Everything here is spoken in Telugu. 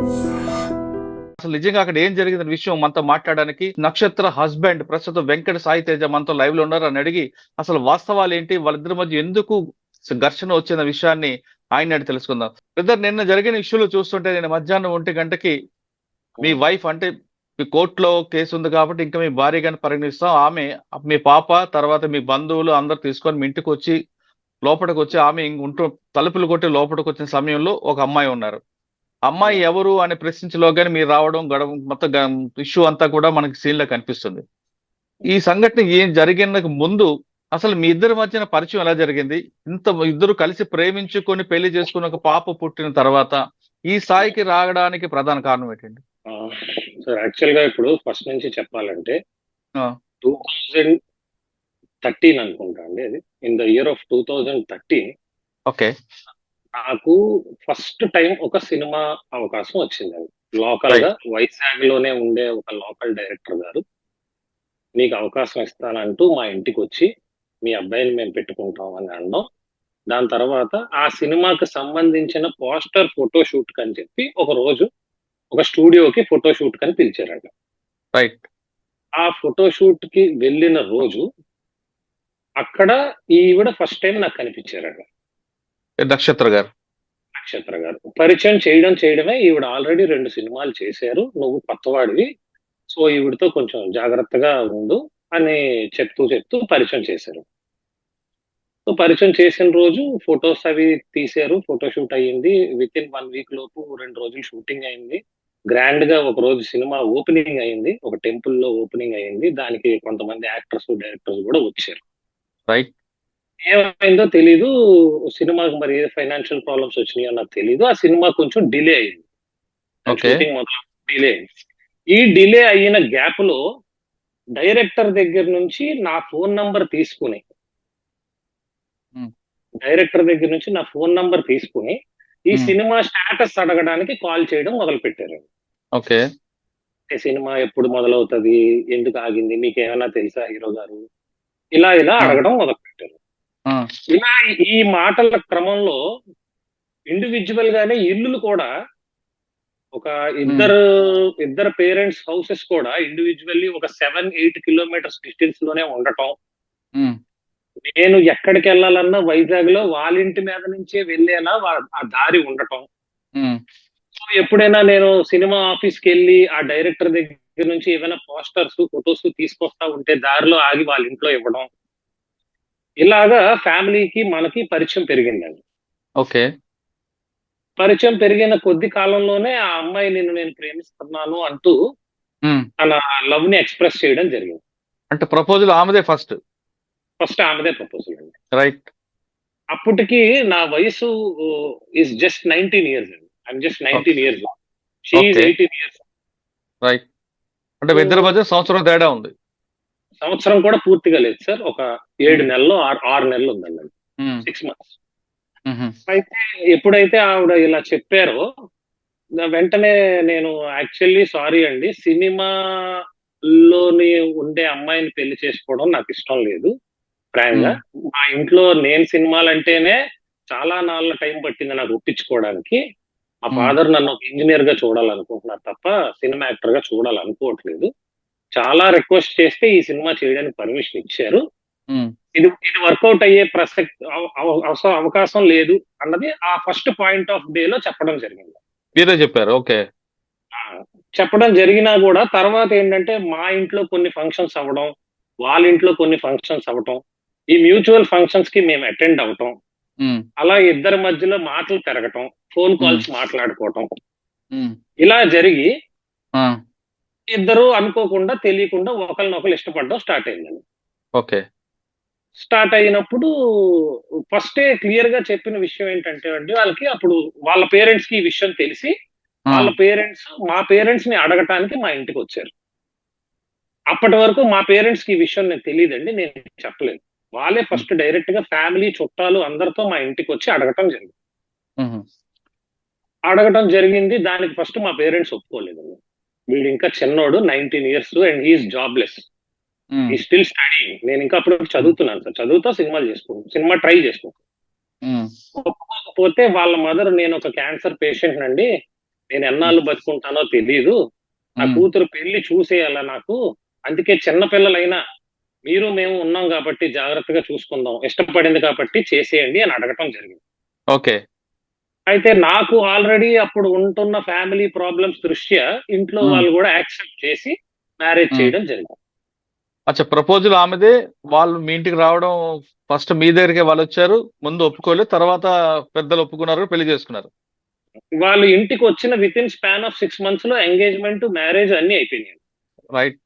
అసలు నిజంగా అక్కడ ఏం జరిగిందనే విషయం మనతో మాట్లాడడానికి నక్షత్ర హస్బెండ్ ప్రస్తుతం వెంకట సాయి తేజ మనతో లైవ్లో ఉన్నారు అని అడిగి అసలు వాస్తవాలు ఏంటి? వాళ్ళిద్దరి మధ్య ఎందుకు ఘర్షణ వచ్చిన విషయాన్ని ఆయన తెలుసుకుందాం. బ్రదర్ నిన్న జరిగిన ఇష్యూలు చూస్తుంటే నేను మధ్యాహ్నం ఒంటి గంటకి మీ వైఫ్ అంటే మీ కోర్టులో కేసు ఉంది కాబట్టి ఇంకా మీ భార్యగాని పరిగణిస్తాం. ఆమె మీ పాప తర్వాత మీ బంధువులు అందరు తీసుకొని మీ ఇంటికి వచ్చి లోపలికి వచ్చి ఆమె ఇంక ఉంటూ తలుపులు కొట్టి లోపలికి వచ్చిన సమయంలో ఒక అమ్మాయి ఉన్నారు. అమ్మాయి ఎవరు అని ప్రశ్నించలోగానే మీరు రావడం గడవ మొత్తం ఇష్యూ అంతా కూడా మనకి సీన్లో కనిపిస్తుంది. ఈ సంఘటన ఏం జరిగిన ముందు అసలు మీ ఇద్దరి మధ్యన పరిచయం ఎలా జరిగింది? ఇంత ఇద్దరు కలిసి ప్రేమించుకొని పెళ్ళి చేసుకుని ఒక పాప పుట్టిన తర్వాత ఈ స్థాయికి రావడానికి ప్రధాన కారణం ఏంటండి? సార్ యాక్చువల్గా ఇప్పుడు ఫస్ట్ నుంచి చెప్పాలంటే. టూ థౌజండ్ థర్టీన్ అనుకుంటా అండి అది. In the year of two thousand thirteen okay. నాకు ఫస్ట్ టైం ఒక సినిమా అవకాశం వచ్చింది లోకల్గా వైజాగ్లోనే ఉండే ఒక లోకల్ డైరెక్టర్ గారు నీకు అవకాశం ఇస్తానంటూ మా ఇంటికి వచ్చి మీ అబ్బాయిని మేము పెట్టుకుంటాం అని అనడం దాని తర్వాత ఆ సినిమాకి సంబంధించిన పోస్టర్ ఫోటో షూట్ కని చెప్పి ఒక రోజు ఒక స్టూడియోకి ఫోటో షూట్ కని పిలిచారంట. రైట్ ఆ ఫోటో షూట్కి వెళ్ళిన రోజు అక్కడ ఈవిడ ఫస్ట్ టైం నాకు కనిపించారట. నక్షత్ర గారు. నక్షత్ర గారు. పరిచయం చేయడం చేయడమే ఈవిడ ఆల్రెడీ రెండు సినిమాలు చేశారు. నువ్వు కొత్తవాడివి. సో ఈవిడతో కొంచెం జాగ్రత్తగా ఉండు అని చెప్తూ చెప్తూ పరిచయం చేశారు. సో పరిచయం చేసిన రోజు ఫొటోస్ అవి తీశారు. ఫోటో షూట్ అయ్యింది. విత్ ఇన్ వన్ వీక్ లోపు రెండు రోజులు షూటింగ్ అయింది. గ్రాండ్గా ఒక రోజు సినిమా ఓపెనింగ్ అయింది. ఒక టెంపుల్లో ఓపెనింగ్ అయింది. దానికి కొంతమంది యాక్టర్స్ డైరెక్టర్స్ కూడా వచ్చారు. రైట్. ఏమైందో తెలీదు. సినిమాకి మరి ఫైనాన్షియల్ ప్రాబ్లమ్స్ వచ్చినాయో నాకు తెలీదు. ఆ సినిమా కొంచెం డిలే అయింది. Okay. షూటింగ్ మొదలు డిలే అయింది. ఈ డిలే అయిన గ్యాప్లో డైరెక్టర్ దగ్గర నుంచి నా ఫోన్ నంబర్ తీసుకుని. డైరెక్టర్ దగ్గర నుంచి నా ఫోన్ నంబర్ తీసుకుని ఈ. సినిమా స్టేటస్ అడగడానికి కాల్ చేయడం మొదలు పెట్టారు ఓకే సినిమా ఎప్పుడు మొదలవుతుంది? ఎందుకు ఆగింది? మీకు ఏమైనా తెలుసా హీరో గారు? ఇలా ఇలా. అడగడం మొదలు ఇలా ఈ మాటల క్రమంలో ఇండివిజువల్ గానే ఇల్లులు కూడా ఒక ఇద్దరు ఇద్దరు పేరెంట్స్ హౌసెస్ కూడా ఇండివిజువల్లీ ఒక సెవెన్ ఎయిట్ కిలోమీటర్స్ డిస్టెన్స్లోనే ఉండటం. నేను ఎక్కడికి వెళ్ళాలన్నా వైజాగ్లో వాళ్ళ ఇంటి మీద నుంచే వెళ్ళేలా ఆ దారి ఉండటం. సో ఎప్పుడైనా నేను సినిమా ఆఫీస్కి వెళ్ళి ఆ డైరెక్టర్ దగ్గర నుంచి ఏమైనా పోస్టర్స్ ఫొటోస్ తీసుకొస్తా ఉంటే దారిలో ఆగి వాళ్ళ ఇంట్లో ఇవ్వడం. ఇలాగా ఫ్యామిలీకి మనకి పరిచయం పెరిగిందండి. ఓకే. పరిచయం పెరిగిన కొద్ది కాలంలోనే ఆ అమ్మాయి నిన్ను నేను ప్రేమిస్తున్నాను అంటూ తన లవ్ని ఎక్స్ప్రెస్ చేయడం జరిగింది. అంటే ప్రపోజల్ ఆమెదే ఫస్ట్? ఫస్ట్ ఆమెదే ప్రపోజల్ అండి. రైట్. అప్పటికి నా వయసు ఇస్ జస్ట్ నైన్టీన్ ఇయర్స్ అండి. I'm just nineteen years she's. Eighteen years right. అంటే ఇద్దరి మధ్య సంవత్సరం తేడా ఉంది. సంవత్సరం కూడా పూర్తిగా లేదు సార్. ఒక ఏడు నెలలు ఆరు ఆరు నెలలు ఉందండి సిక్స్ మంత్స్ ఉమ్హు, అయితే ఎప్పుడైతే ఆవిడ ఇలా చెప్పారో వెంటనే నేను యాక్చువల్లీ సారీ అండి. సినిమాలోని ఉండే అమ్మాయిని పెళ్ళి చేసుకోవడం నాకు ఇష్టం లేదు ప్రాయంగా. మా ఇంట్లో నేను సినిమాలు అంటేనే చాలా నాళ్ళ టైం పట్టింది నాకు ఒప్పించుకోవడానికి. మా Hmm. ఫాదర్ నన్ను ఒక ఇంజనీర్గా చూడాలనుకుంటున్నారు తప్ప సినిమా యాక్టర్గా చూడాలనుకోవట్లేదు. చాలా రిక్వెస్ట్ చేస్తే ఈ సినిమా చేయడానికి పర్మిషన్ ఇచ్చారు. ఇది ఇది వర్కౌట్ అయ్యే ప్రసక్తి అవకాశం లేదు అన్నది ఆ ఫస్ట్ పాయింట్ ఆఫ్ డే లో చెప్పడం జరిగింది. మీరే చెప్పారు ఓకే. చెప్పడం జరిగినా కూడా తర్వాత ఏంటంటే మా ఇంట్లో కొన్ని ఫంక్షన్స్ అవ్వడం వాళ్ళ ఇంట్లో కొన్ని ఫంక్షన్స్ అవ్వటం ఈ మ్యూచువల్ ఫంక్షన్స్కి మేము అటెండ్ అవటం ఉమ్, అలా ఇద్దరి మధ్యలో మాటలు పెరగటం ఫోన్ కాల్స్ మాట్లాడుకోవటం. ఉమ్, ఇలా జరిగి ఇద్దరు అనుకోకుండా తెలియకుండా ఒకరినొకరు ఇష్టపడడం స్టార్ట్ అయిందండి. ఓకే. స్టార్ట్ అయినప్పుడు ఫస్టే క్లియర్గా చెప్పిన విషయం ఏంటంటే అండి వాళ్ళకి అప్పుడు వాళ్ళ పేరెంట్స్కి ఈ విషయం తెలిసి వాళ్ళ పేరెంట్స్ మా పేరెంట్స్ని అడగటానికి మా ఇంటికి వచ్చారు. అప్పటి వరకు మా పేరెంట్స్కి ఈ విషయం నేను తెలియదండి నేను చెప్పలేదు. వాళ్ళే ఫస్ట్ డైరెక్ట్గా ఫ్యామిలీ చుట్టాలు అందరితో మా ఇంటికి వచ్చి అడగటం జరిగింది. అడగటం జరిగింది దానికి ఫస్ట్ మా పేరెంట్స్ ఒప్పుకోలేదండి వీడు ఇంకా చిన్నోడు nineteen years and he's jobless. ఈ స్టిల్ స్టడీ నేను ఇంకా అప్పుడు చదువుతున్నాను సార్. చదువుతా సినిమాలు చేసుకుంటాను సినిమా ట్రై చేసుకుంటాను ఉమ్, ఒప్పుకోకపోతే వాళ్ళ మదర్ నేను ఒక క్యాన్సర్ పేషెంట్ నండి. నేను ఎన్నాళ్ళు బతుకుంటానో తెలియదు నా ఉమ్, కూతురు పెళ్ళి చూసేయాల నాకు? అందుకే చిన్న పిల్లలైనా మీరు మేము ఉన్నాం కాబట్టి జాగ్రత్తగా చూసుకుందాం. ఇష్టపడింది కాబట్టి చేసేయండి అని అడగటం జరిగింది. ఓకే అయితే నాకు ఆల్రెడీ అప్పుడు ఉంటున్న ఫ్యామిలీ ప్రాబ్లమ్స్ దృష్ట్యా ఇంట్లో Hmm. వాళ్ళు కూడా యాక్సెప్ట్ చేసి మ్యారేజ్ Hmm. చేయడం జరిగింది. అచ్చా ప్రపోజల్ ఆమెదే వాళ్ళు మీ ఇంటికి రావడం ఫస్ట్ మీ దగ్గరికి వాళ్ళు వచ్చారు ముందు ఒప్పుకోలేదు తర్వాత పెద్దలు ఒప్పుకున్నారు పెళ్ళి చేసుకున్నారు. వాళ్ళు ఇంటికి వచ్చిన with in span of six మంత్స్లో ఎంగేజ్మెంట్ మ్యారేజ్ అన్ని అయిపోయినాయి. రైట్